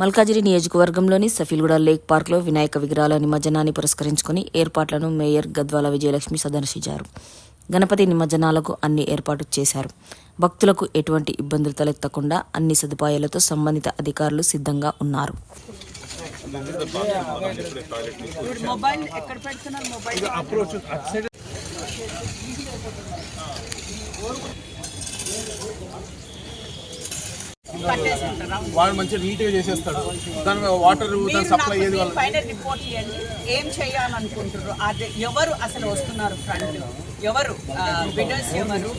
మల్కాజిరి నియోజకవర్గంలోని సఫీల్గూడ లేక్ పార్క్లో వినాయక విగ్రహాల నిమజ్జనాన్ని పురస్కరించుకుని ఏర్పాట్లను మేయర్ గద్వాల విజయలక్ష్మి సందర్శించారు. గణపతి నిమజ్జనాలకు అన్ని ఏర్పాటు చేశారు. భక్తులకు ఎటువంటి ఇబ్బందులు తలెత్తకుండా అన్ని సదుపాయాలతో సంబంధిత అధికారులు సిద్ధంగా ఉన్నారు. మొబైల్ ఎక్కడ పెడుతున్నారు? మొబైల్ వాడు మంచిగా నీట్గా చేసేస్తాడు. దాని వాటర్ దాని సప్లై వాళ్ళ పైన రిపోర్ట్ ఇవ్వండి. ఏం చేయాలనుకుంటారు అది ఎవరు అసలు వస్తున్నారు ఫ్రంట్ ఎవరు? బిడర్స్ ఎవరు?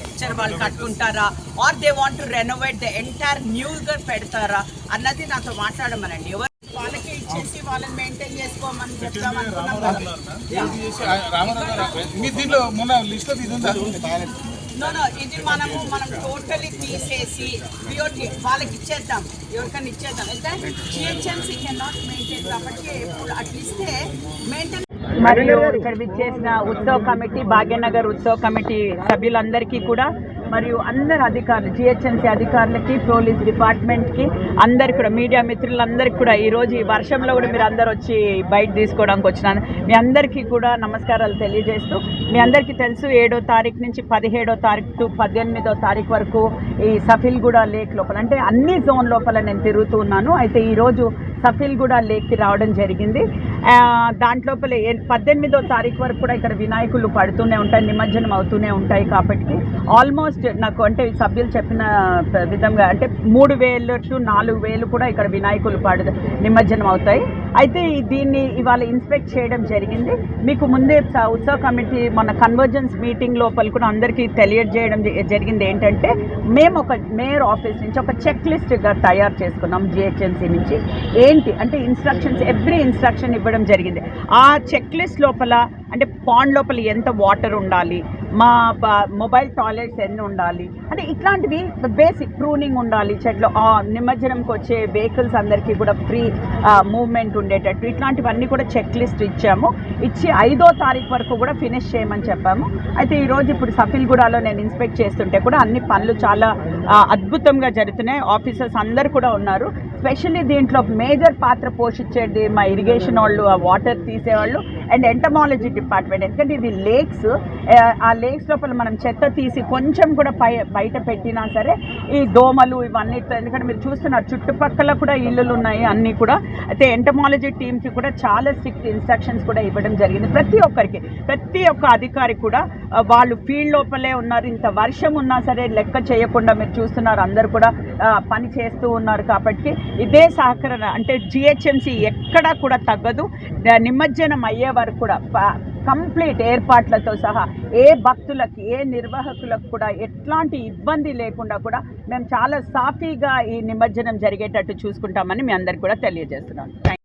పిక్చర్ వాళ్ళు కట్టుకుంటారా? Are they want to renovate the entire న్యూగా పెడతారా? అన్నది నాతో మాట్లాడమనండి. ఎవరు వాళ్ళకి ఇచ్చేసి వాళ్ళని మెయింటైన్ చేసుకోమని చెప్తాం అనుకున్నాం కదా. మీ దీంట్లో మొన్న లిస్ట్ ఇది ఉందా? నో నో ఇది మనము మనం టోటలీ తీసేసి వాళ్ళకి ఇచ్చేద్దాం. ఎవరికైనా ఇచ్చేద్దాం. అయితే జిహెచ్ఎంసీ కెన్ నాట్ మెయింటైన్ కాబట్టి ఇప్పుడు మెయింటైన్ మరియు ఇక్కడ విచ్చేసిన ఉత్సవ కమిటీ భాగ్యనగర్ ఉత్సవ కమిటీ సభ్యులందరికీ కూడా మరియు అందరు అధికారులు జిహెచ్ఎంసీ అధికారులకి పోలీస్ డిపార్ట్మెంట్కి అందరికి కూడా మీడియా మిత్రులందరికీ కూడా ఈరోజు ఈ వర్షంలో కూడా మీరు అందరు వచ్చి బయట తీసుకోవడానికి వచ్చినాను. మీ అందరికీ కూడా నమస్కారాలు తెలియజేస్తూ మీ అందరికీ తెలుసు ఏడో తారీఖు నుంచి పదిహేడో తారీఖు టు పద్దెనిమిదో తారీఖు వరకు ఈ సఫిల్గూడ లేక్ లోపల అంటే అన్ని జోన్ లోపల నేను తిరుగుతూ ఉన్నాను. అయితే ఈరోజు సఫిల్గూడ లేక్కి రావడం జరిగింది. దాంట్లోపల ఏ- పద్దెనిమిదో తారీఖు వరకు కూడా ఇక్కడ వినాయకులు పడుతూనే ఉంటాయి నిమజ్జనం అవుతూనే ఉంటాయి కాబట్టి ఆల్మోస్ట్ నాకు అంటే సభ్యులు చెప్పిన విధంగా అంటే మూడు వేలు టు నాలుగు వేలు కూడా ఇక్కడ వినాయకులు పడు నిమజ్జనం అవుతాయి. అయితే దీన్ని ఇవాళ ఇన్స్పెక్ట్ చేయడం జరిగింది. మీకు ముందే స- ఉత్సవ కమిటీ మన కన్వర్జెన్స్ మీటింగ్ లోపల కూడా అందరికీ తెలియజేయడం జ- జరిగింది ఏంటంటే మేము ఒక మేయర్ ఆఫీస్ నుంచి ఒక చెక్ లిస్ట్గా తయారు చేసుకున్నాం జిహెచ్ఎంసీ నుంచి. ఏంటి? అంటే ఇన్స్ట్రక్షన్స్ ఎవ్రీ ఇన్స్ట్రక్షన్ ఇవ్వడం జరిగింది. ఆ చెక్ లిస్ట్ లోపల అంటే పాండ్ లోపల ఎంత వాటర్ ఉండాలి? మా మొబైల్ టాయిలెట్స్ ఎన్ని ఉండాలి? అంటే ఇట్లాంటివి బేసిక్ ప్రూనింగ్ ఉండాలి చెట్లు నిమజ్జనంకి వచ్చే వెహికల్స్ అందరికీ కూడా ఫ్రీ మూవ్మెంట్ ఉండేటట్టు. ఇట్లాంటివన్నీ కూడా చెక్ లిస్ట్ ఇచ్చాము. ఇచ్చి ఐదో తారీఖు వరకు కూడా ఫినిష్ చేయమని చెప్పాము. అయితే ఈరోజు ఇప్పుడు సఫిల్గూడలో నేను ఇన్స్పెక్ట్ చేస్తుంటే కూడా అన్ని పనులు చాలా అద్భుతంగా జరుగుతున్నాయి. ఆఫీసర్స్ అందరు కూడా ఉన్నారు. స్పెషల్లీ దీంట్లో మేజర్ పాత్ర పోషించేది మా ఇరిగేషన్ వాళ్ళు ఆ వాటర్ తీసేవాళ్ళు అండ్ ఎంటమాలజీ డిపార్ట్మెంట్ ఎందుకంటే ఇది లేక్స్ ఆ లేక్స్ లోపల మనం చెత్త తీసి కొంచెం కూడా పై బయట పెట్టినా సరే ఈ దోమలు ఇవన్నీ ఎందుకంటే మీరు చూస్తున్నారు చుట్టుపక్కల కూడా ఇల్లులు ఉన్నాయి అన్నీ కూడా. అయితే ఎంటమాలజీ టీమ్కి కూడా చాలా స్ట్రిక్ట్ ఇన్స్ట్రక్షన్స్ కూడా ఇవ్వడం జరిగింది. ప్రతి ఒక్కరికి ప్రతి ఒక్క అధికారి కూడా వాళ్ళు ఫీల్డ్ లోపలే ఉన్నారు. ఇంత వర్షం ఉన్నా సరే లెక్క చేయకుండా మీరు చూస్తున్నారు. అందరు కూడా పని చేస్తూ ఉన్నారు కాబట్టి ఇదే సహకరణ. అంటే జిహెచ్ఎంసీ ఎక్కడా కూడా తగ్గదు. నిమజ్జనం అయ్యే వరకు కూడా కంప్లీట్ ఏర్పాట్లతో సహా ఏ భక్తులకి ఏ నిర్వాహకులకు కూడా ఎట్లాంటి ఇబ్బంది లేకుండా కూడా మేము చాలా సాఫీగా ఈ నిమజ్జనం జరిగేటట్టు చూసుకుంటామని మీ అందరికి కూడా తెలియజేస్తున్నాను. థ్యాంక్